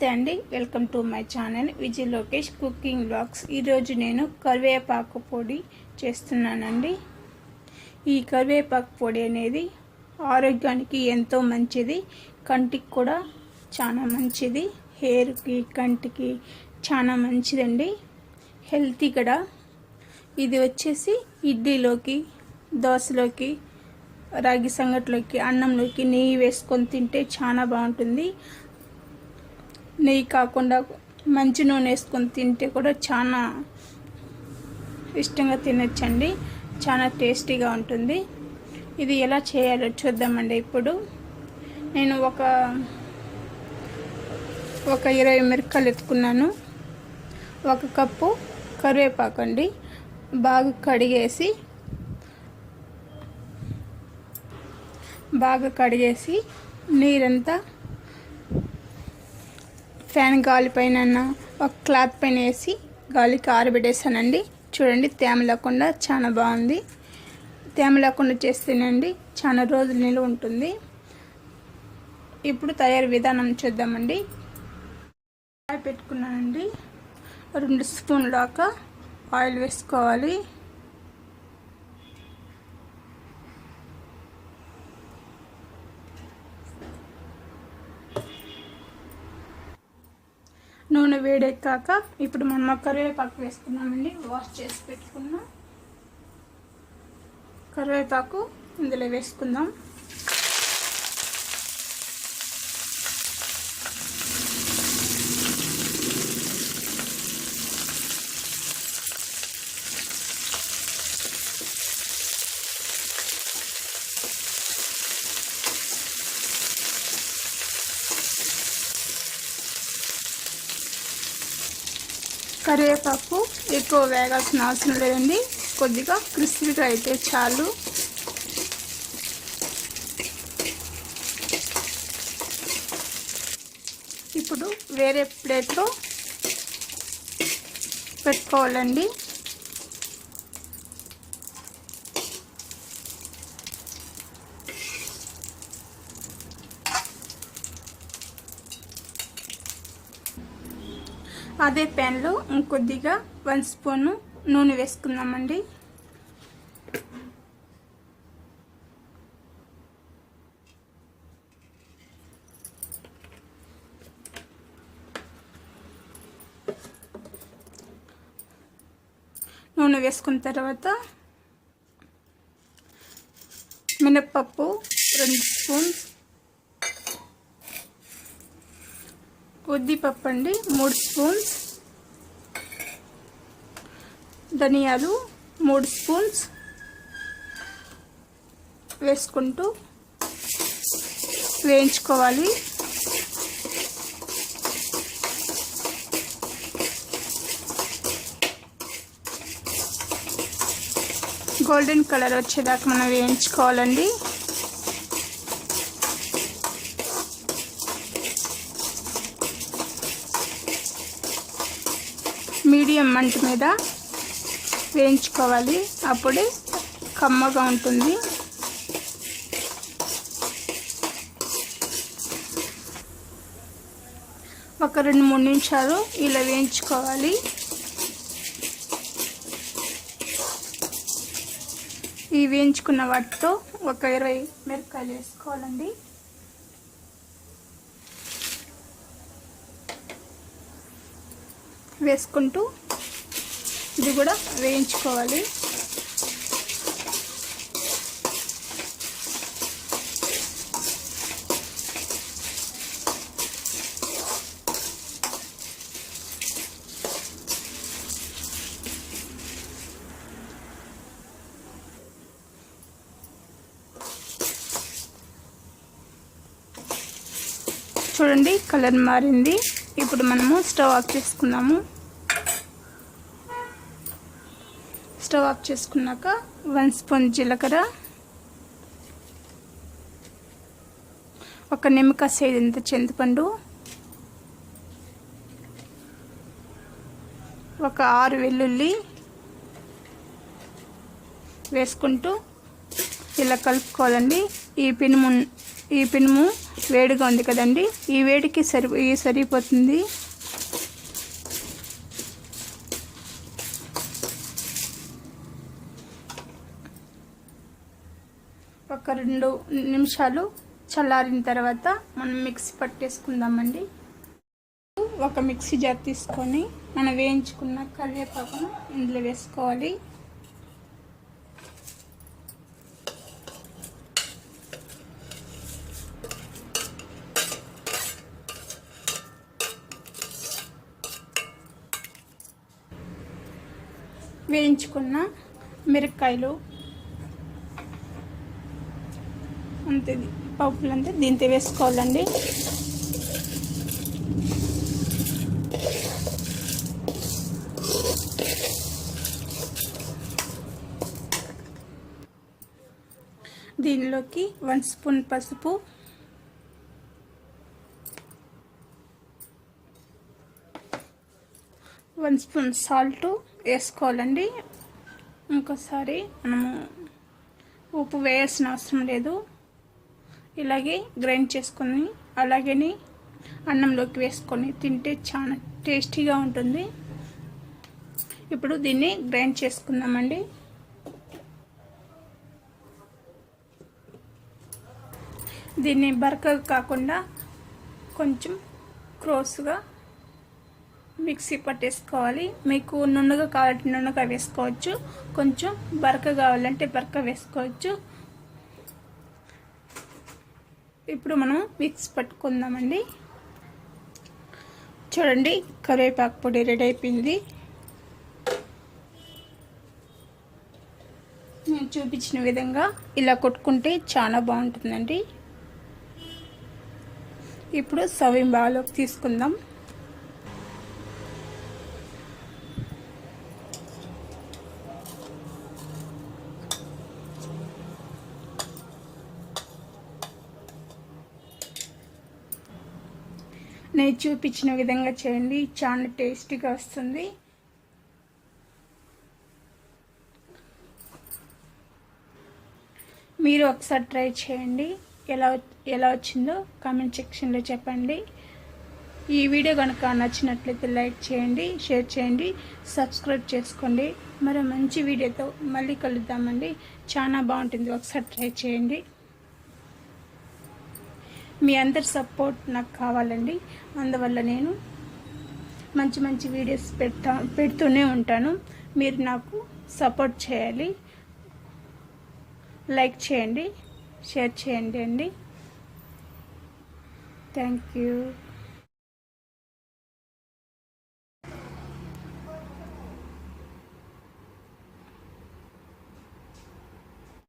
నమస్తే అండి. Welcome to my channel Vijay Lokesh cooking blogs. ఈరోజు నేను కరివేపాకు పొడి చేస్తున్నానండి. ఈ కరివేపాకు పొడి అనేది ఆరోగ్యానికి ఎంతో మంచిది. కంటికి కూడా చాలా మంచిది. హెయిర్కి కంటికి చాలా మంచిదండి. హెల్తీ కూడా. ఇది వచ్చేసి ఇడ్లీలోకి దోశలోకి రాగి సంగట్లోకి అన్నంలోకి నెయ్యి వేసుకొని తింటే చాలా బాగుంటుంది. నెయ్యి కాకుండా మంచి నూనె వేసుకొని తింటే కూడా చాలా ఇష్టంగా తినచ్చండి. చాలా టేస్టీగా ఉంటుంది. ఇది ఎలా చేయాలో చూద్దామండి. ఇప్పుడు నేను ఒక ఒక ఇరవై మిరకాయలు ఎత్తుకున్నాను. ఒక కప్పు కరివేపాకు అండి. బాగా కడిగేసి బాగా కడిగేసి నీరంతా ఫ్యాన్ గాలి పైన ఒక క్లాత్ పైన వేసి గాలికి ఆరబెట్టేసానండి చూడండి తేమ లేకుండా చాలా బాగుంది. తేమ లేకుండా చేస్తేనండి చాలా రోజులు నిలువ ఉంటుంది. ఇప్పుడు తయారు విధానం చూద్దామండి. పెట్టుకున్నానండి. రెండు స్పూన్ దాకా ఆయిల్ వేసుకోవాలి. నూనె వేడెక్కాక ఇప్పుడు మనం కరివేపాకు వేసుకున్నామండి. వాష్ చేసి పెట్టుకున్నాం. కరివేపాకు ఇందులో వేసుకుందాం. కరివేపాకు ఎక్కువ వేగాల్సిన అవసరం లేదండి. కొద్దిగా క్రిస్పీగా అయితే చాలు. ఇప్పుడు వేరే ప్లేట్లో పెట్టుకోవాలండి. అదే ప్యాన్లో ఇంకొద్దిగా వన్ స్పూను నూనె వేసుకుందామండి. నూనె వేసుకున్న తర్వాత మినప్పప్పు రెండు స్పూన్స్ ఉద్దిపప్పు అండి మూడు స్పూన్స్. ధనియాలు మూడు స్పూన్స్. వేసుకుంటూ వేయించుకోవాలి. గోల్డెన్ కలర్ వచ్చేదాకా మనం వేయించుకోవాలండి. మీడియం మంట మీద వేయించుకోవాలి. అప్పుడే కమ్మగా ఉంటుంది. ఒక రెండు మూడు నిమిషాలు ఇలా వేయించుకోవాలి. ఈ వేయించుకున్న వాటితో ఒక ఇరవై మిరపకాయలు వేసుకోవాలండి. వేసుకుంటూ ఇది కూడా వేయించుకోవాలి. చూడండి కలర్ మారింది. ఇప్పుడు మనము స్టవ్ ఆఫ్ చేసుకుందాము స్టవ్ ఆఫ్ చేసుకున్నాక వన్ స్పూన్ జీలకర్ర ఒక నిమ్మకాయ సైజంత చింతపండు ఒక ఆరు వెల్లుల్లి వేసుకుంటూ ఇలా కలుపుకోవాలండి. ఈ పినుము ఈ పినుము వేడిగా ఉంది కదండి. ఈ వేడికి సరి సరిపోతుంది. ఒక రెండు నిమిషాలు చల్లారిన తర్వాత మనం మిక్సీ పట్టేసుకుందామండి. ఒక మిక్సీ జార్ తీసుకొని మనం వేయించుకున్న కరివేపాకును ఇందులో వేసుకోవాలి. వేయించుకున్న మిరపకాయలు. అంతే పప్పులు అంతే దీంతో వేసుకోవాలండి. దీనిలోకి వన్ స్పూన్ పసుపు వన్ స్పూన్ సాల్టు వేసుకోవాలండి. ఇంకోసారి మనము ఉప్పు వేయాల్సిన అవసరం లేదు. ఇలాగే గ్రైండ్ చేసుకొని అలాగే అన్నంలోకి వేసుకొని తింటే చాలా టేస్టీగా ఉంటుంది. ఇప్పుడు దీన్ని గ్రైండ్ చేసుకుందామండి. దీన్ని బరకగా కాకుండా కొంచెం క్రోస్గా మిక్సీ పట్టేసుకోవాలి. మీకు నున్నగా కావాలంటే నున్నగా వేసుకోవచ్చు. కొంచెం బరక కావాలంటే బరక వేసుకోవచ్చు. ఇప్పుడు మనం మిక్స్ పట్టుకుందామండి. చూడండి కరివేపాకు పొడి రెడీ అయిపోయింది. నేను చూపించిన విధంగా ఇలా కొట్టుకుంటే చాలా బాగుంటుందండి. ఇప్పుడు సవింబాలోకి తీసుకుందాం. నేను చూపించిన విధంగా చేయండి. చాలా టేస్టీగా వస్తుంది. మీరు ఒకసారి ట్రై చేయండి. ఎలా ఎలా వచ్చిందో కామెంట్ సెక్షన్లో చెప్పండి. ఈ వీడియో కనుక నచ్చినట్లయితే లైక్ చేయండి షేర్ చేయండి సబ్స్క్రైబ్ చేసుకోండి. మరో మంచి వీడియోతో మళ్ళీ కలుద్దామండి. చాలా బాగుంటుంది. ఒకసారి ట్రై చేయండి. మీ అందరి సపోర్ట్ నాకు కావాలండి. అందువల్ల నేను మంచి మంచి వీడియోస్ పెడతా పెడుతూనే ఉంటాను. మీరు నాకు సపోర్ట్ చేయాలి. లైక్ చేయండి షేర్ చేయండి అండి. Thank you.